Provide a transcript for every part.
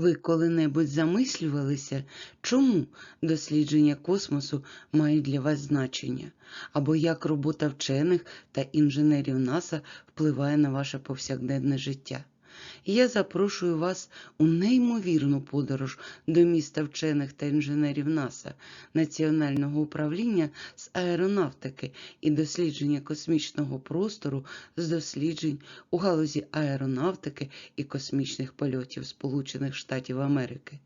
Ви коли-небудь замислювалися, чому дослідження космосу мають для вас значення, або як робота вчених та інженерів НАСА впливає на ваше повсякденне життя? Я запрошую вас у неймовірну подорож до міста вчених та інженерів НАСА, Національного управління з аеронавтики і дослідження космічного простору з досліджень у галузі аеронавтики і космічних польотів Сполучених Штатів Америки.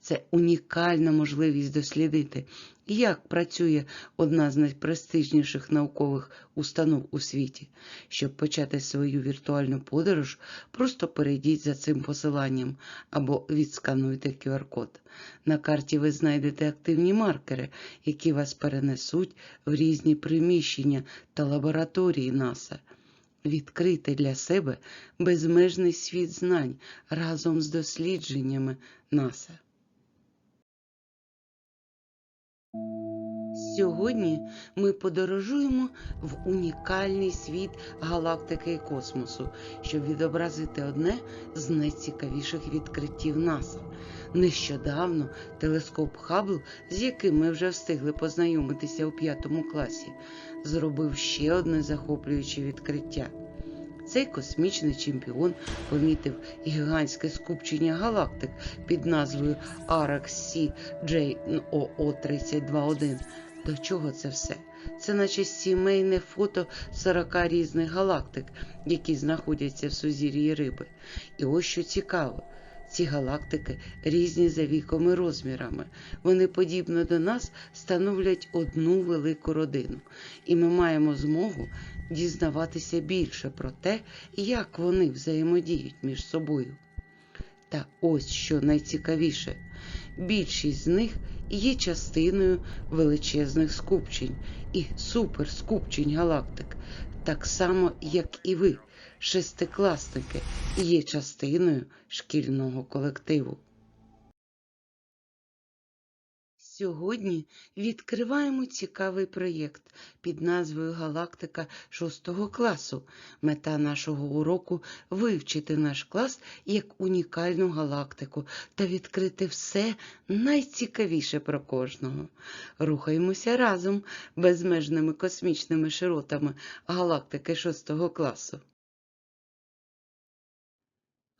Це унікальна можливість дослідити, як працює одна з найпрестижніших наукових установ у світі. Щоб почати свою віртуальну подорож, просто перейдіть за цим посиланням або відскануйте QR-код. На карті ви знайдете активні маркери, які вас перенесуть в різні приміщення та лабораторії НАСА. Відкрити для себе безмежний світ знань разом з дослідженнями НАСА. Сьогодні ми подорожуємо в унікальний світ галактики і космосу, щоб відобразити одне з найцікавіших відкриттів НАСА. Нещодавно телескоп Хаббл, з яким ми вже встигли познайомитися у п'ятому класі, зробив ще одне захоплююче відкриття. Цей космічний чемпіон помітив гігантське скупчення галактик під назвою Arax CJOO321. До чого це все? Це наче сімейне фото 40 різних галактик, які знаходяться в сузір'ї риби. І ось що цікаво. Ці галактики різні за віком і розмірами. Вони, подібно до нас, становлять одну велику родину, і ми маємо змогу дізнаватися більше про те, як вони взаємодіють між собою. Та ось що найцікавіше, більшість з них є частиною величезних скупчень і суперскупчень галактик, так само, як і ви, шестикласники, є частиною шкільного колективу. Сьогодні відкриваємо цікавий проєкт під назвою Галактика 6 класу. Мета нашого уроку вивчити наш клас як унікальну галактику та відкрити все найцікавіше про кожного. Рухаємося разом безмежними космічними широтами галактики 6 класу.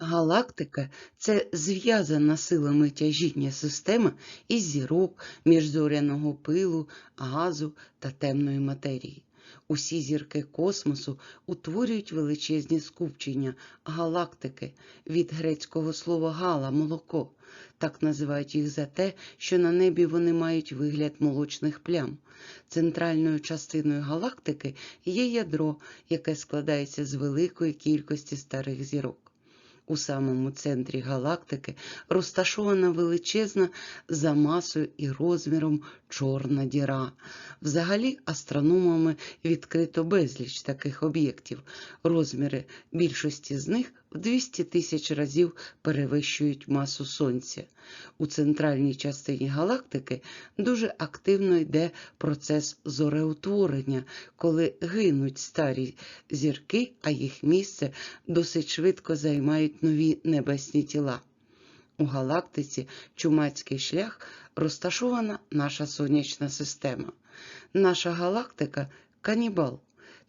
Галактика це зв'язана силами тяжіння система із зірок, міжзоряного пилу, газу та темної матерії. Усі зірки космосу утворюють величезні скупчення галактики від грецького слова гала молоко. Так називають їх за те, що на небі вони мають вигляд молочних плям. Центральною частиною галактики є ядро, яке складається з великої кількості старих зірок. У самому центрі галактики розташована величезна за масою і розміром чорна діра. Взагалі, астрономами відкрито безліч таких об'єктів. Розміри більшості з них в 200 тисяч разів перевищують масу Сонця. У центральній частині галактики дуже активно йде процес зореутворення, коли гинуть старі зірки, а їх місце досить швидко займають нові небесні тіла. У галактиці Чумацький шлях розташована наша сонячна система. Наша галактика канібал,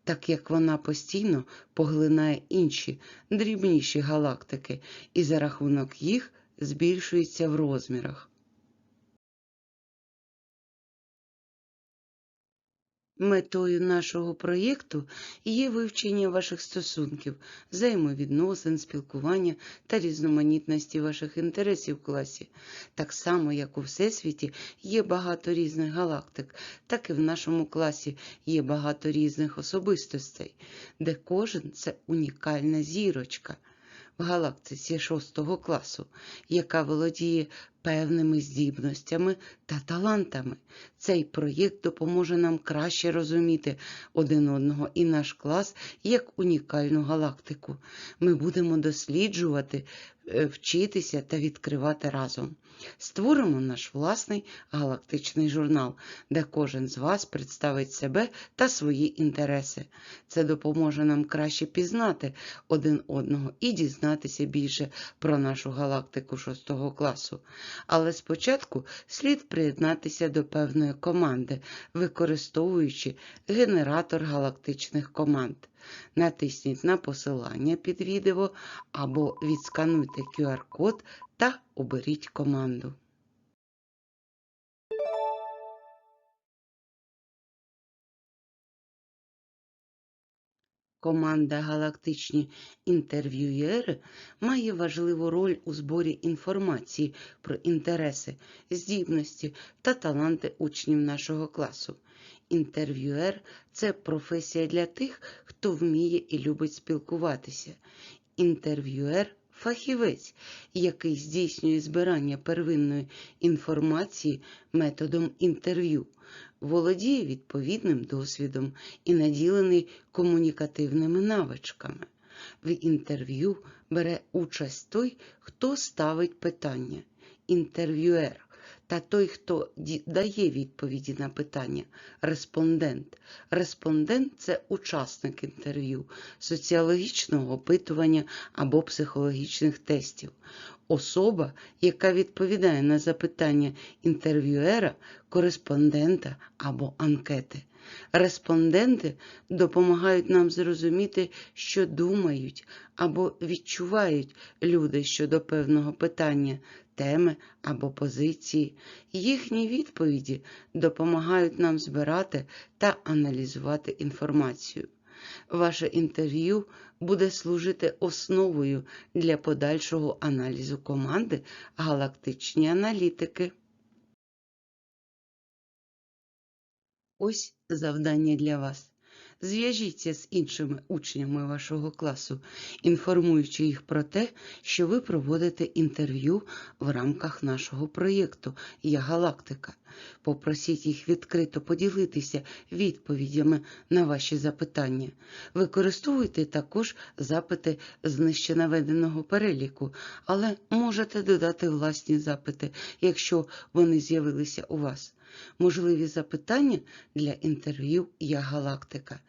так як вона постійно поглинає інші дрібніші галактики і за рахунок їх збільшується в розмірах. Метою нашого проєкту є вивчення ваших стосунків, взаємовідносин, спілкування та різноманітності ваших інтересів в класі. Так само, як у Всесвіті є багато різних галактик, так і в нашому класі є багато різних особистостей, де кожен це унікальна зірочка в галактиці 6 класу, яка володіє певними здібностями та талантами. Цей проєкт допоможе нам краще розуміти один одного і наш клас як унікальну галактику. Ми будемо досліджувати, е, вчитися та відкривати разом. Створимо наш власний галактичний журнал, де кожен з вас представить себе та свої інтереси. Це допоможе нам краще пізнати один одного і дізнатися більше про нашу галактику 6 класу. Але спочатку слід приєднатися до певної команди, використовуючи генератор галактичних команд. Натисніть на посилання під відео або відскануйте QR-код та оберіть команду. Команда Галактичні інтерв'юєри має важливу роль у зборі інформації про інтереси, здібності та таланти учнів нашого класу. Інтерв'юер це професія для тих, хто вміє і любить спілкуватися. Інтерв'юер фахівець, який здійснює збирання первинної інформації методом інтерв'ю, володіє відповідним досвідом і наділений комунікативними навичками. В інтерв'ю бере участь той, хто ставить питання, інтерв'юер, та той, хто дає відповіді на питання, респондент. Респондент це учасник інтерв'ю, соціологічного опитування або психологічних тестів. Особа, яка відповідає на запитання інтерв'юера, кореспондента або анкети. Респонденти допомагають нам зрозуміти, що думають або відчувають люди щодо певного питання, теми або позиції. Їхні відповіді допомагають нам збирати та аналізувати інформацію. Ваше інтерв'ю буде служити основою для подальшого аналізу команди галактичні аналітики. Ось завдання для вас. Зв'яжіться з іншими учнями вашого класу, інформуючи їх про те, що ви проводите інтерв'ю в рамках нашого проєкту Я Галактика. Попросіть їх відкрито поділитися відповідями на ваші запитання. Використовуйте також запити з нижче наведеного переліку, але можете додати власні запити, якщо вони з'явилися у вас. Можливі запитання для інтерв'ю Я Галактика.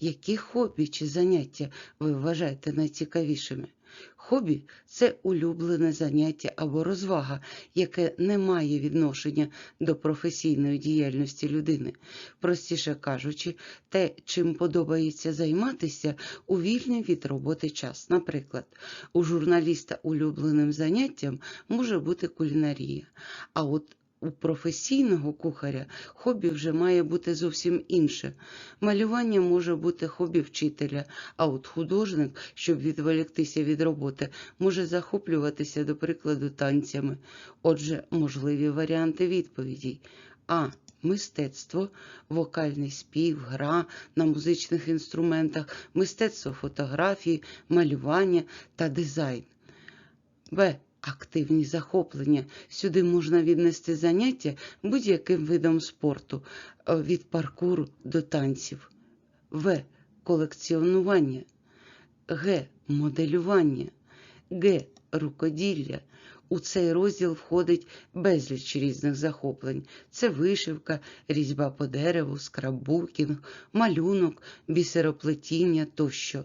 Які хобі чи заняття ви вважаєте найцікавішими? Хобі це улюблене заняття або розвага, яке не має відношення до професійної діяльності людини. Простіше кажучи, те, чим подобається займатися у вільний від роботи час. Наприклад, у журналіста улюбленим заняттям може бути кулінарія. А от у професійного кухаря хобі вже має бути зовсім інше. Малювання може бути хобі вчителя, а от художник, щоб відволіктися від роботи, може захоплюватися, до прикладу, танцями. Отже, можливі варіанти відповідей. А. Мистецтво, вокальний спів, гра на музичних інструментах, мистецтво фотографії, малювання та дизайн. Б. Активні захоплення. Сюди можна віднести заняття будь-яким видом спорту, е, від паркуру до танців. В. Колекціонування. Г. Моделювання. Г. Рукоділля. У цей розділ входить безліч різних захоплень. Це вишивка, різьба по дереву, скраббукінг, малюнок, бісероплетіння тощо.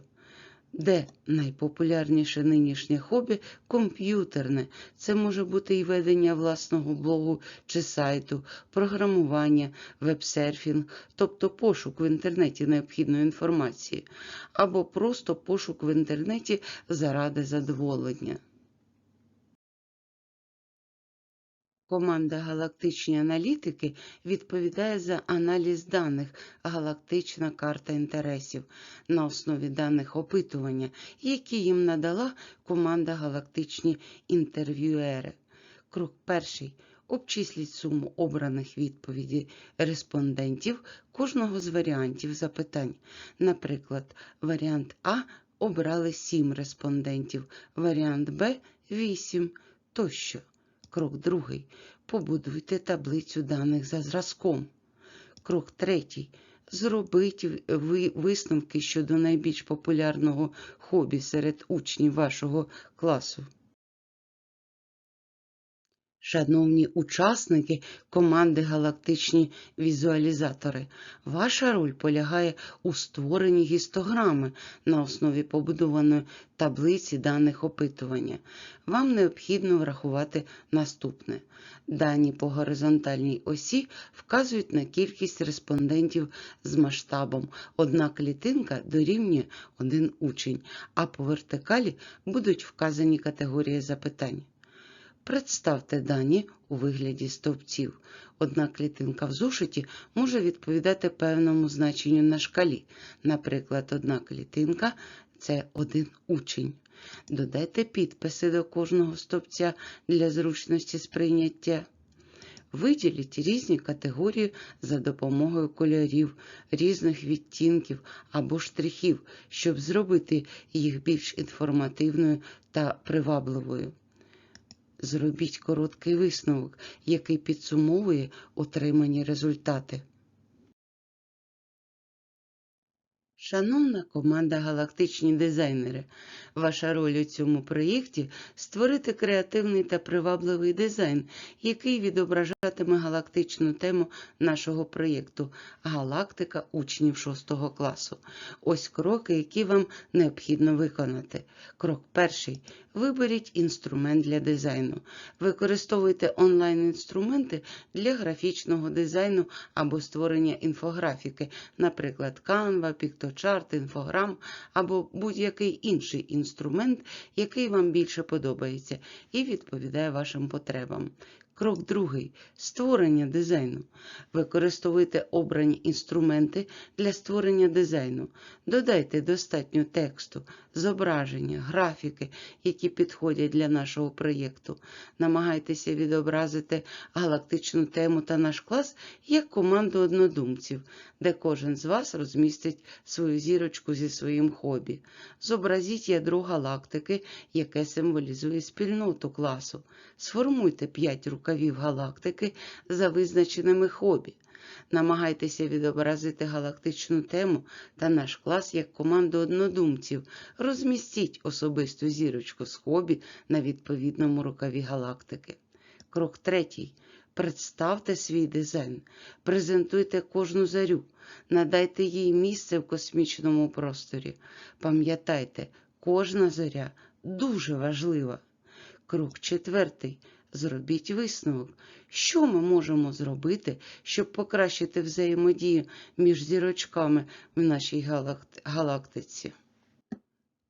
Де найпопулярніше нинішнє хобі комп'ютерне. Це може бути і ведення власного блогу чи сайту, програмування, веб-серфінг, тобто пошук в інтернеті необхідної інформації, або просто пошук в інтернеті заради задоволення. Команда галактичні аналітики відповідає за аналіз даних галактична карта інтересів на основі даних опитування, які їм надала команда галактичні інтерв'юери. Крок перший. Обчисліть суму обраних відповідей респондентів кожного з варіантів запитань. Наприклад, варіант А обрали 7 респондентів, варіант Б 8 тощо. Крок другий. Побудуйте таблицю даних за зразком. Крок третій. Зробіть висновки щодо найбільш популярного хобі серед учнів вашого класу. Шановні учасники команди Галактичні візуалізатори, ваша роль полягає у створенні гістограми на основі побудованої таблиці даних опитування. Вам необхідно врахувати наступне. Дані по горизонтальній осі вказують на кількість респондентів з масштабом. Одна клітинка дорівнює один учень, а по вертикалі будуть вказані категорії запитань. Представте дані у вигляді стовпців. Одна клітинка в зошиті може відповідати певному значенню на шкалі. Наприклад, одна клітинка це один учень. Додайте підписи до кожного стовпця для зручності сприйняття. Виділіть різні категорії за допомогою кольорів, різних відтінків або штрихів, щоб зробити їх більш інформативною та привабливою. Зробіть короткий висновок, який підсумовує отримані результати. Шановна команда галактичні дизайнери, ваша роль у цьому проєкті створити креативний та привабливий дизайн, який відображатиме галактичну тему нашого проєкту Галактика учнів 6 класу. Ось кроки, які вам необхідно виконати. Крок перший. Виберіть інструмент для дизайну. Використовуйте онлайн-інструменти для графічного дизайну або створення інфографіки, наприклад, Canva, PictoChart, інфограм або будь-який інший інструмент, який вам більше подобається і відповідає вашим потребам. Крок другий. Створення дизайну. Використовуйте обрані інструменти для створення дизайну. Додайте достатньо тексту, зображення, графіки, які підходять для нашого проєкту. Намагайтеся відобразити галактичну тему та наш клас як команду однодумців, де кожен з вас розмістить свою зірочку зі своїм хобі. Зобразіть ядро галактики, яке символізує спільноту класу. Сформуйте 5 рукавів галактики за визначеними хобі. Намагайтеся відобразити галактичну тему та наш клас як команду однодумців. Розмістіть особисту зірочку з хобі на відповідному рукаві галактики. Крок третій. Представте свій дизайн, презентуйте кожну зарю, надайте їй місце в космічному просторі. Пам'ятайте, кожна зоря дуже важлива. Крок четвертий. Зробіть висновок, що ми можемо зробити, щоб покращити взаємодію між зірочками в нашій галакти галактиці.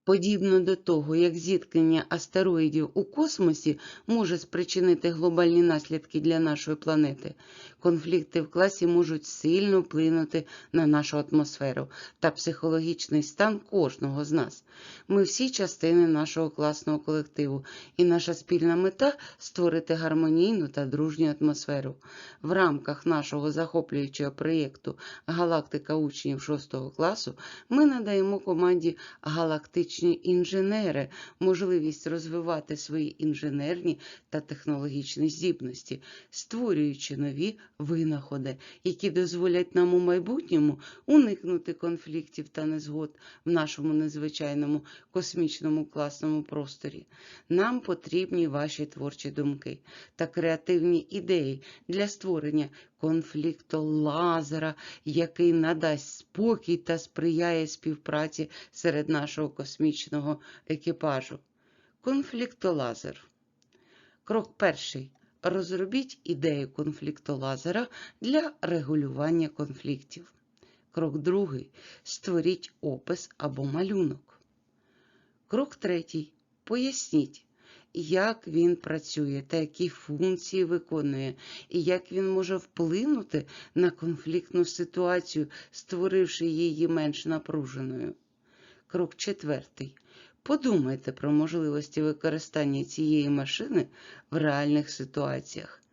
Подібно до того, як зіткнення астероїдів у космосі може спричинити глобальні наслідки для нашої планети, конфлікти в класі можуть сильно вплинути на нашу атмосферу та психологічний стан кожного з нас. Ми всі частини нашого класного колективу, і наша спільна мета створити гармонійну та дружню атмосферу. В рамках нашого захоплюючого проєкту Галактика учнів 6 класу ми надаємо команді галактичні інженери можливість розвивати свої інженерні та технологічні здібності, створюючи нові винаходи, які дозволять нам у майбутньому уникнути конфліктів та незгод в нашому незвичайному космічному класному просторі. Нам потрібні ваші творчі думки та креативні ідеї для створення конфліктолазера, який надасть спокій та сприяє співпраці серед нашого космічного екіпажу. Конфліктолазер. Крок перший. Розробіть ідею конфліктолазера для регулювання конфліктів. Крок другий. Створіть опис або малюнок. Крок третій. Поясніть, як він працює та які функції виконує, і як він може вплинути на конфліктну ситуацію, створивши її менш напруженою. Крок четвертий. Подумайте про можливості використання цієї машини в реальних ситуаціях.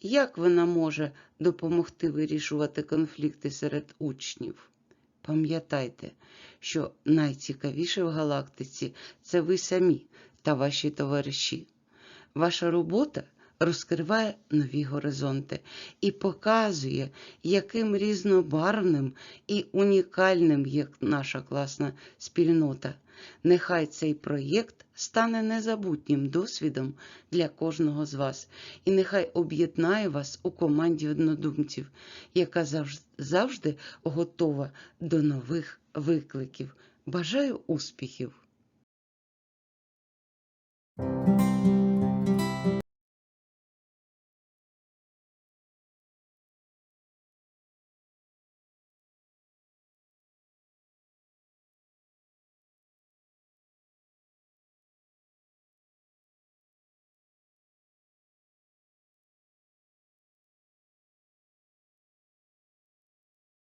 Як вона може допомогти вирішувати конфлікти серед учнів? Пам'ятайте, що найцікавіше в галактиці це ви самі та ваші товариші. Ваша робота розкриває нові горизонти і показує, яким різнобарвним і унікальним є наша класна спільнота. Нехай цей проєкт стане незабутнім досвідом для кожного з вас, і нехай об'єднає вас у команді однодумців, яка завжди готова до нових викликів. Бажаю успіхів!